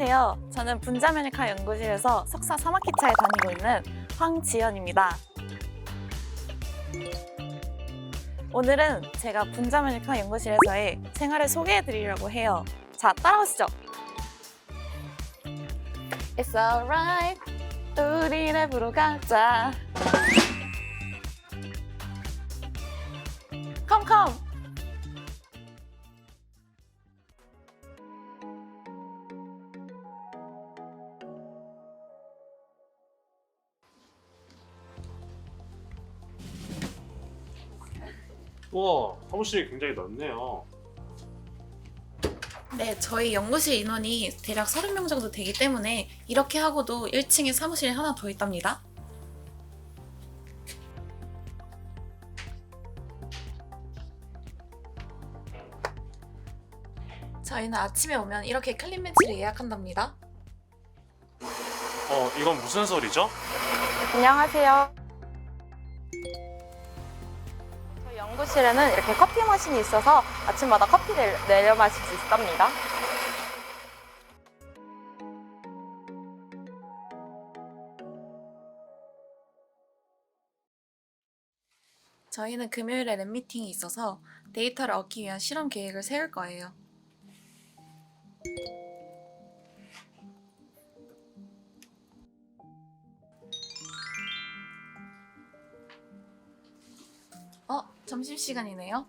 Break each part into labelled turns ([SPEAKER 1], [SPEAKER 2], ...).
[SPEAKER 1] 안녕하세요. 저는 분자면역학 연구실에서 석사 3학기 차에 다니고 있는 황지연입니다. 오늘은 제가 분자면역학 연구실에서의 생활을 소개해 드리려고 해요. 자, 따라오시죠. It's alright. 우리 랩으로 가자.
[SPEAKER 2] 우와 사무실이 굉장히 넓네요
[SPEAKER 1] 네, 저희 연구실 인원이 대략 30명 정도 되기 때문에 이렇게 하고도 1층에 사무실이 하나 더 있답니다. 저희는 아침에 오면 이렇게 클린 벤치를 예약한답니다.
[SPEAKER 2] 어 이건 무슨 소리죠?
[SPEAKER 3] 안녕하세요. 연구실에는 이렇게 커피 머신이 있어서 아침마다 커피를 내려 마실 수 있답니다.
[SPEAKER 1] 저희는 금요일에 랩 미팅이 있어서 데이터를 얻기 위한 실험 계획을 세울 거예요. 점심시간이네요.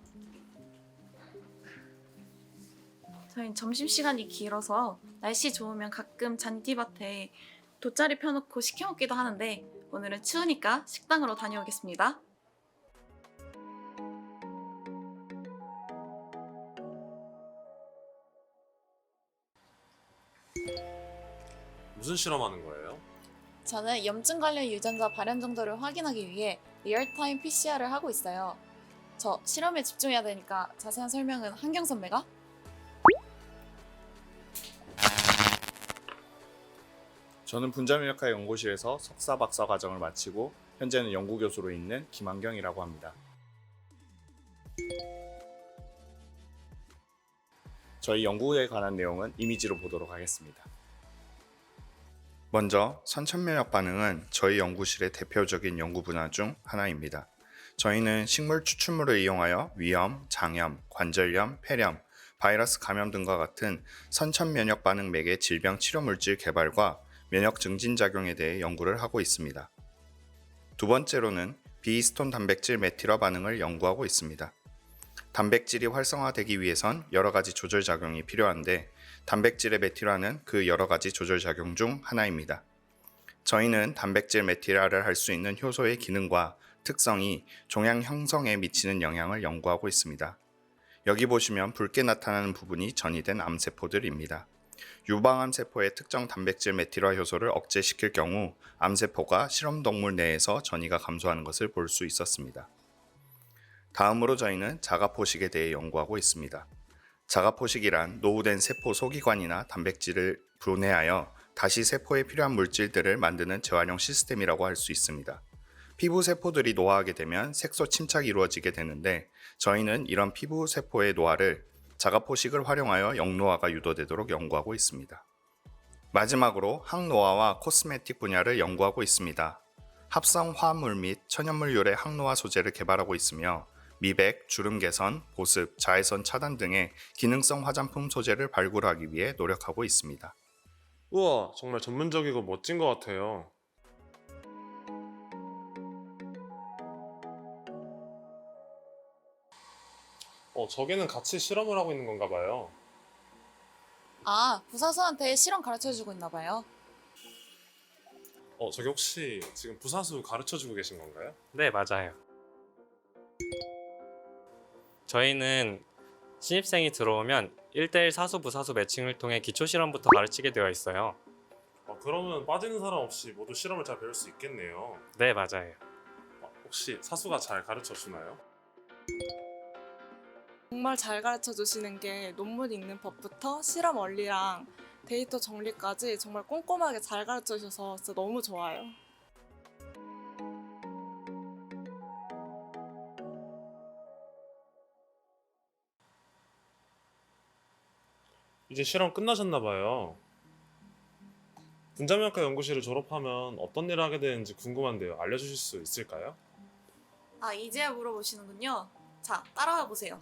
[SPEAKER 1] 저희는 점심시간이 길어서 날씨 좋으면 가끔 잔디밭에 돗자리 펴놓고 시켜먹기도 하는데 오늘은 추우니까 식당으로 다녀오겠습니다.
[SPEAKER 2] 무슨 실험하는 거예요?
[SPEAKER 1] 저는 염증 관련 유전자 발현 정도를 확인하기 위해 리얼타임 PCR을 하고 있어요. 저 실험에 집중해야 되니까 자세한 설명은 한경 선배가?
[SPEAKER 4] 저는 분자면역학 연구실에서 석사 박사 과정을 마치고 현재는 연구 교수로 있는 김한경이라고 합니다. 저희 연구에 관한 내용은 이미지로 보도록 하겠습니다. 먼저 선천면역 반응은 저희 연구실의 대표적인 연구 분야 중 하나입니다. 저희는 식물 추출물을 이용하여 위염, 장염, 관절염, 폐렴, 바이러스 감염 등과 같은 선천 면역 반응 매개 질병 치료 물질 개발과 면역 증진 작용에 대해 연구를 하고 있습니다. 두 번째로는 비히스톤 단백질 메틸화 반응을 연구하고 있습니다. 단백질이 활성화되기 위해선 여러 가지 조절 작용이 필요한데 단백질의 메틸화는 그 여러 가지 조절 작용 중 하나입니다. 저희는 단백질 메틸화를 할 수 있는 효소의 기능과 특성이 종양 형성에 미치는 영향을 연구하고 있습니다. 여기 보시면 붉게 나타나는 부분이 전이된 암세포들입니다. 유방암 세포의 특정 단백질 메틸화 효소를 억제시킬 경우 암세포가 실험 동물 내에서 전이가 감소하는 것을 볼 수 있었습니다. 다음으로 저희는 자가포식에 대해 연구하고 있습니다. 자가포식이란 노후된 세포 소기관이나 단백질을 분해하여 다시 세포에 필요한 물질들을 만드는 재활용 시스템이라고 할 수 있습니다. 피부 세포들이 노화하게 되면 색소 침착이 이루어지게 되는데 저희는 이런 피부 세포의 노화를 자가 포식을 활용하여 영노화가 유도되도록 연구하고 있습니다. 마지막으로 항노화와 코스메틱 분야를 연구하고 있습니다. 합성 화합물 및 천연물 요래 항노화 소재를 개발하고 있으며 미백, 주름 개선, 보습, 자외선 차단 등의 기능성 화장품 소재를 발굴하기 위해 노력하고 있습니다.
[SPEAKER 2] 우와 정말 전문적이고 멋진 것 같아요 어 저기는 같이 실험을 하고 있는 건가 봐요
[SPEAKER 1] 아, 부사수한테 실험 가르쳐주고 있나 봐요.
[SPEAKER 2] 어 저기 혹시 지금 부사수 가르쳐주고 계신 건가요?
[SPEAKER 5] 네, 맞아요. 저희는 신입생이 들어오면 1대1 사수 부사수 매칭을 통해 기초 실험부터 가르치게 되어 있어요.
[SPEAKER 2] 어, 그러면 빠지는 사람 없이 모두 실험을 잘 배울 수 있겠네요
[SPEAKER 5] 네, 맞아요.
[SPEAKER 2] 어, 혹시 사수가 잘 가르쳐 주나요?
[SPEAKER 6] 정말 잘 가르쳐 주시는 게 논문 읽는 법부터 실험 원리랑 데이터 정리까지 정말 꼼꼼하게 잘 가르쳐 주셔서 진짜 너무 좋아요.
[SPEAKER 2] 이제 실험 끝나셨나 봐요 분자명학과 연구실을 졸업하면 어떤 일을 하게 되는지 궁금한데요. 알려주실 수 있을까요?
[SPEAKER 1] 아 이제야 물어보시는군요. 자 따라와 보세요.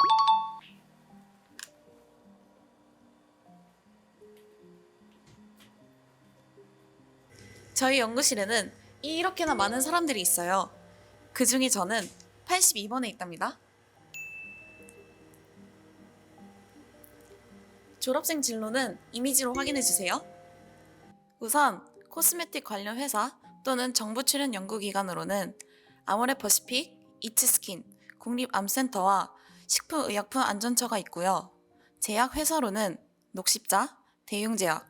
[SPEAKER 1] 저희 연구실에는 이렇게나 많은 사람들이 있어요. 그 중에 저는 82번에 있답니다. 졸업생 진로는 이미지로 확인해 주세요. 우선 코스메틱 관련 회사 또는 정부 출연 연구기관으로는 아모레퍼시픽, 이츠스킨, 국립암센터와 식품의약품 안전처가 있고요. 제약 회사로는 녹십자, 대웅제약,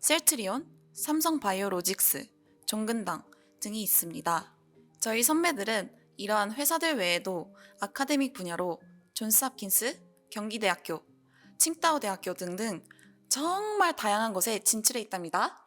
[SPEAKER 1] 셀트리온, 삼성바이오로직스, 종근당 등이 있습니다. 저희 선배들은 이러한 회사들 외에도 아카데믹 분야로 존스합킨스, 경기대학교, 칭다오 대학교 등등 정말 다양한 곳에 진출해 있답니다.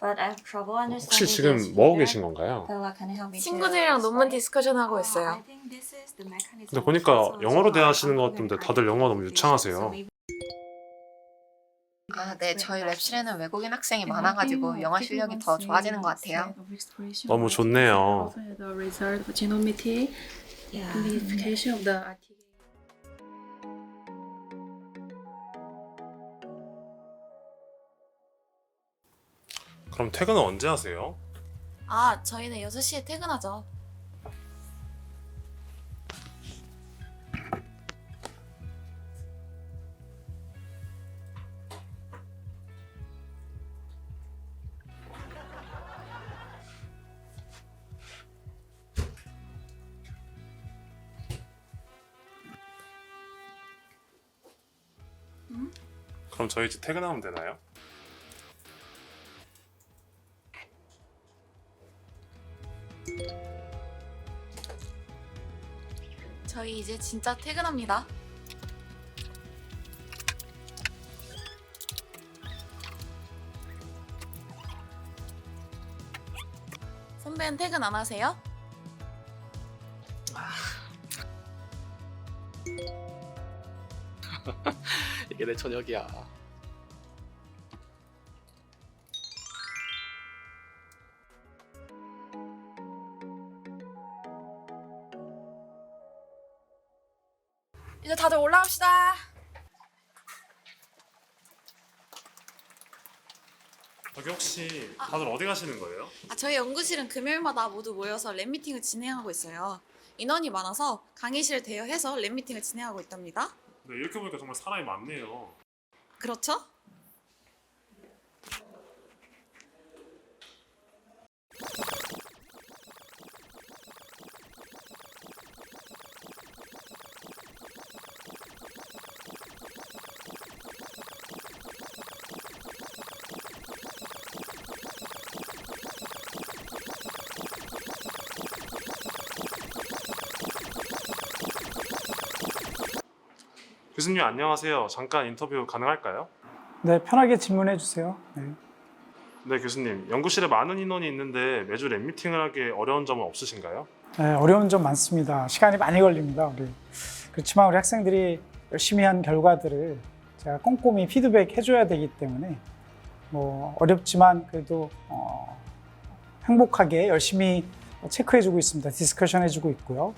[SPEAKER 7] But I have trouble understanding
[SPEAKER 2] 혹시
[SPEAKER 7] this
[SPEAKER 2] 지금 뭐 하고. 계신 건가요?
[SPEAKER 7] Bella, can you help me to
[SPEAKER 1] 친구들이랑 논문? 디스커션 하고 있어요.
[SPEAKER 2] 근데 보니까 영어로 대하시는 것 같던데 다들 영어 너무 유창하세요.
[SPEAKER 8] 아, 네. 저희 랩실에는 외국인 학생이 많아가지고 영어 실력이 더 좋아지는 것 같아요.
[SPEAKER 2] 너무 좋네요. 그럼 퇴근은 언제 하세요?
[SPEAKER 1] 아, 저희는 6시에 퇴근하죠.
[SPEAKER 2] 그럼 저희 이제 퇴근하면 되나요?
[SPEAKER 1] 저희 이제 진짜 퇴근합니다. 선배는 퇴근 안 하세요?
[SPEAKER 9] 이게 내 저녁이야.
[SPEAKER 1] 이제 다들 올라갑시다.
[SPEAKER 2] 저기 혹시 다들 어디 가시는 거예요?
[SPEAKER 1] 아, 저희 연구실은 금요일마다 모두 모여서 랩 미팅을 진행하고 있어요. 인원이 많아서 강의실을 대여해서 랩 미팅을 진행하고 있답니다.
[SPEAKER 2] 네, 이렇게 보니까 정말 사람이 많네요.
[SPEAKER 1] 그렇죠?
[SPEAKER 2] 교수님 안녕하세요. 잠깐 인터뷰 가능할까요?
[SPEAKER 10] 네, 편하게 질문해 주세요. 네.
[SPEAKER 2] 네, 교수님. 연구실에 많은 인원이 있는데 매주 랩 미팅을 하기 어려운 점은 없으신가요?
[SPEAKER 10] 네, 어려운 점 많습니다. 시간이 많이 걸립니다. 우리. 그렇지만 우리 학생들이 열심히 한 결과들을 제가 꼼꼼히 피드백 해줘야 되기 때문에 뭐 어렵지만 그래도 어, 행복하게 열심히 체크해주고 있습니다. 디스커션 해주고 있고요.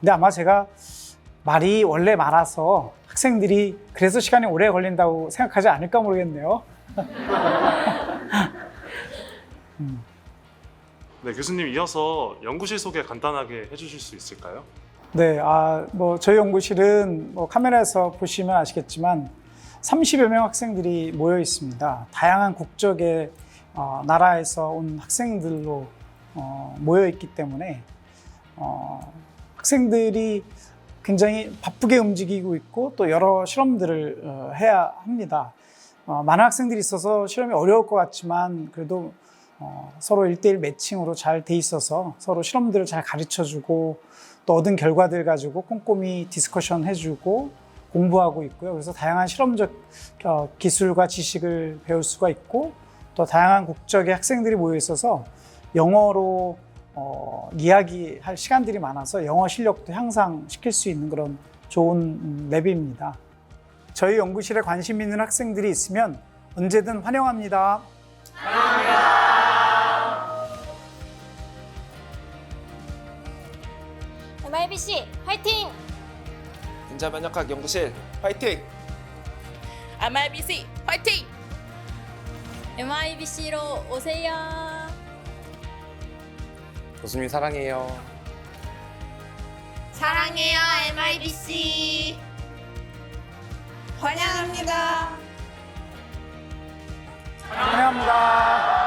[SPEAKER 10] 근데 아마 제가 말이 원래 많아서 학생들이 그래서 시간이 오래 걸린다고 생각하지 않을까 모르겠네요.
[SPEAKER 2] 네, 교수님 이어서 연구실 소개 간단하게 해주실 수 있을까요?
[SPEAKER 10] 네, 아, 뭐 저희 연구실은 뭐 카메라에서 보시면 아시겠지만 30여 명 학생들이 모여 있습니다. 다양한 국적의 어, 나라에서 온 학생들로 어, 모여 있기 때문에 어, 학생들이 굉장히 바쁘게 움직이고 있고 또 여러 실험들을 어, 해야 합니다. 어, 많은 학생들이 있어서 실험이 어려울 것 같지만 그래도 어, 서로 1대1 매칭으로 잘 돼 있어서 서로 실험들을 잘 가르쳐 주고 또 얻은 결과들 가지고 꼼꼼히 디스커션 해주고 공부하고 있고요. 그래서 다양한 실험적 어, 기술과 지식을 배울 수가 있고 또 다양한 국적의 학생들이 모여 있어서 영어로 어, 이야기할 시간들이 많아서 영어 실력도 향상시킬 수 있는 그런 좋은 음, 랩입니다. 저희 연구실에 관심 있는 학생들이 있으면 언제든 환영합니다.
[SPEAKER 3] MIBC 화이팅!
[SPEAKER 9] 인자 면역학 연구실 화이팅!
[SPEAKER 1] MIBC 화이팅!
[SPEAKER 3] MIBC로 오세요.
[SPEAKER 9] 교수님 사랑해요.
[SPEAKER 3] 사랑해요 MIBC.
[SPEAKER 1] 환영합니다.
[SPEAKER 10] 환영합니다.